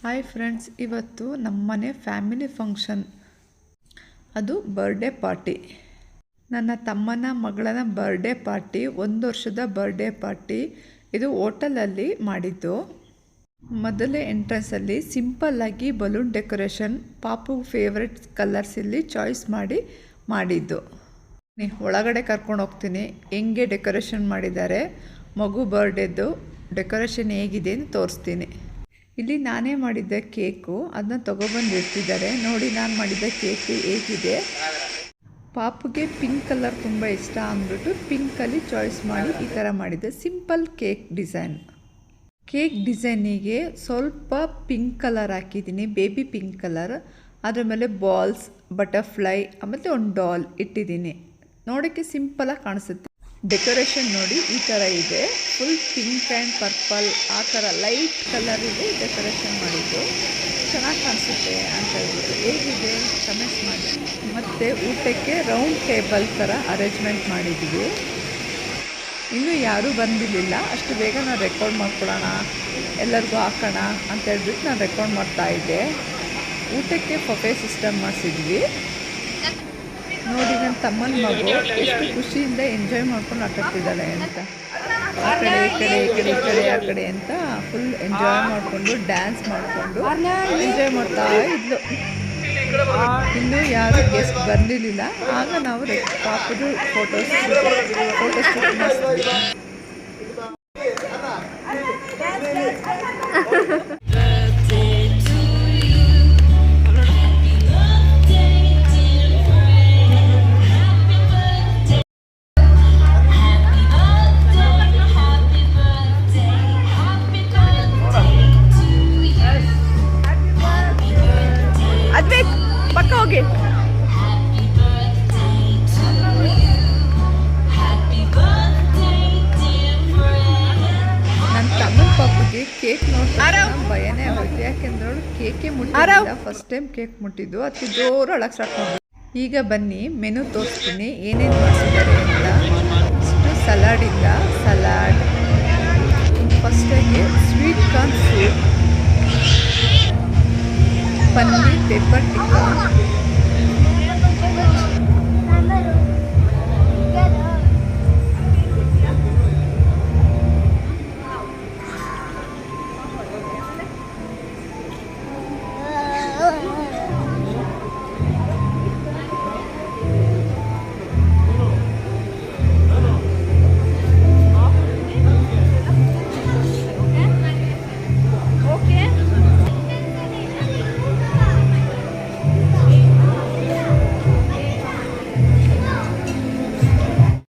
Hi friends ಇವತ್ತು ನಮ್ಮನೆ family function ಅದು ಬರ್ಡೇ ಪಾರ್ಟಿ ನನ್ನ ತಮ್ಮನ ಮಗಳನ ಬರ್ಡೇ ಪಾರ್ಟಿ ಒಂದು ವರ್ಷದ ಬರ್ಡೇ ಪಾರ್ಟಿ ಇದು ಹೋಟೆಲಲ್ಲಿ ಮಾಡಿದ್ದು. ಮೊದಲೇ ಎಂಟ್ರೆನ್ಸಲ್ಲಿ ಸಿಂಪಲ್ಲಾಗಿ ಬಲೂನ್ ಡೆಕೋರೇಷನ್ ಪಾಪು ಫೇವ್ರೆಟ್ ಕಲರ್ಸ್ ಇಲ್ಲಿ ಚಾಯ್ಸ್ ಮಾಡಿ ಮಾಡಿದ್ದು. ನೀ ಒಳಗಡೆ ಕರ್ಕೊಂಡು ಹೋಗ್ತೀನಿ, ಹೆಂಗೆ ಡೆಕೋರೇಷನ್ ಮಾಡಿದ್ದಾರೆ, ಮಗು ಬರ್ಡೇದು ಡೆಕೋರೇಷನ್ ಹೇಗಿದೆ ಅಂತ ತೋರಿಸ್ತೀನಿ. ಇಲ್ಲಿ ನಾನೇ ಮಾಡಿದ್ದ ಕೇಕು ಅದನ್ನ ತೊಗೊಬಂದು ಇಡ್ತಿದ್ದಾರೆ. ನೋಡಿ, ನಾನು ಮಾಡಿದ್ದ ಕೇಕು ಹೇಗಿದೆ. ಪಾಪುಗೆ ಪಿಂಕ್ ಕಲರ್ ತುಂಬ ಇಷ್ಟ ಅಂದ್ಬಿಟ್ಟು ಪಿಂಕಲ್ಲಿ ಚಾಯ್ಸ್ ಮಾಡಿ ಈ ಥರ ಮಾಡಿದ್ದೆ. Simple cake design. ಕೇಕ್ ಡಿಸೈನಿಗೆ ಸ್ವಲ್ಪ ಪಿಂಕ್ ಕಲರ್ ಹಾಕಿದ್ದೀನಿ, ಬೇಬಿ ಪಿಂಕ್ ಕಲರ್. ಅದರ ಮೇಲೆ ಬಾಲ್ಸ್, ಬಟರ್ಫ್ಲೈ ಮತ್ತು ಒಂದು ಡಾಲ್ ಇಟ್ಟಿದ್ದೀನಿ. ನೋಡೋಕ್ಕೆ ಸಿಂಪಲಾಗಿ ಕಾಣಿಸುತ್ತೆ. ಡೆಕೋರೇಷನ್ ನೋಡಿ ಈ ಥರ ಇದೆ. ಫುಲ್ ಪಿಂಕ್ ಆ್ಯಂಡ್ ಪರ್ಪಲ್ ಆ ಥರ ಲೈಟ್ ಇದೆ ಡೆಕೋರೇಷನ್ ಮಾಡಿದ್ದು. ಚೆನ್ನಾಗಿ ಕಾಣಿಸುತ್ತೆ ಅಂತ ಹೇಳ್ಬಿಟ್ಟು. ಹೇಗಿದೆ? ಕಮೆಂಟ್ಸ್ ಮಾಡಿ. ಮತ್ತು ಊಟಕ್ಕೆ ರೌಂಡ್ ಟೇಬಲ್ ಥರ ಅರೇಂಜ್ಮೆಂಟ್ ಮಾಡಿದ್ವಿ ಇನ್ನೂ ಯಾರೂ ಬಂದಿರಲಿಲ್ಲ. ಅಷ್ಟು ಬೇಗ ನಾನು ರೆಕಾರ್ಡ್ ಮಾಡ್ಕೊಳ್ಳೋಣ ಎಲ್ಲರಿಗೂ ಹಾಕೋಣ ಅಂತ ಹೇಳ್ಬಿಟ್ಟು ನಾನು ರೆಕಾರ್ಡ್ ಮಾಡ್ತಾ ಇದ್ದೆ. ಊಟಕ್ಕೆ ಫೊಫೆ ಸಿಸ್ಟಮ್ ಮಾಡಿಸಿದ್ವಿ. ನೋಡಿ ನನ್ನ ತಮ್ಮನ ಮಗು ಎಷ್ಟು ಖುಷಿಯಿಂದ ಎಂಜಾಯ್ ಮಾಡ್ಕೊಂಡು ಆಟಾಡ್ತಿದ್ದಾಳೆ ಅಂತ. ಆ ಕಡೆ, ಈ ಕಡೆ ಈ ಕಡೆ ಈ ಕಡೆ, ಆ ಕಡೆ ಅಂತ ಫುಲ್ ಎಂಜಾಯ್ ಮಾಡಿಕೊಂಡು ಡ್ಯಾನ್ಸ್ ಮಾಡಿಕೊಂಡು ಎಂಜಾಯ್ ಮಾಡ್ತಾ ಇದ್ಲು. ಇನ್ನೂ ಯಾರು ಗೆಸ್ಟ್ ಬರಲಿಲ್ಲ ಆಗ ನಾವು ಪಾಪದು ಫೋಟೋಸ್ ಫೋಟೋ ಪಕ್ಕ ಹೋಗಿ. ನನ್ನ ತಮ್ಮನ ಪಾಪಗೆ ಕೇಕ್ ಭಯನೇ ಯಾಕೆಂದ್ರೆ ಅವಳು ಕೇಕೆ ಮುಟ್ಟಿಲ್ಲ. ಫಸ್ಟ್ ಟೈಮ್ ಕೇಕ್ ಮುಟ್ಟಿದ್ದು. ಅತಿ ಜೋರು ಅಳಕ್ ಸ್ಟಾರ್ಟ್ ಮಾಡಿದ್ರು ಈಗ ಬನ್ನಿ ಮೆನು ತೋರಿಸ್ತೀನಿ. ಏನೇನು ಮಾಡಿಸಿದ್ದಾರೆ ಅಂತ. ಇಷ್ಟು ಸಲಾಡ್ ಇಂದ salad ಫಸ್ಟಾಗಿ sweet corn soup paneer pepper tikka.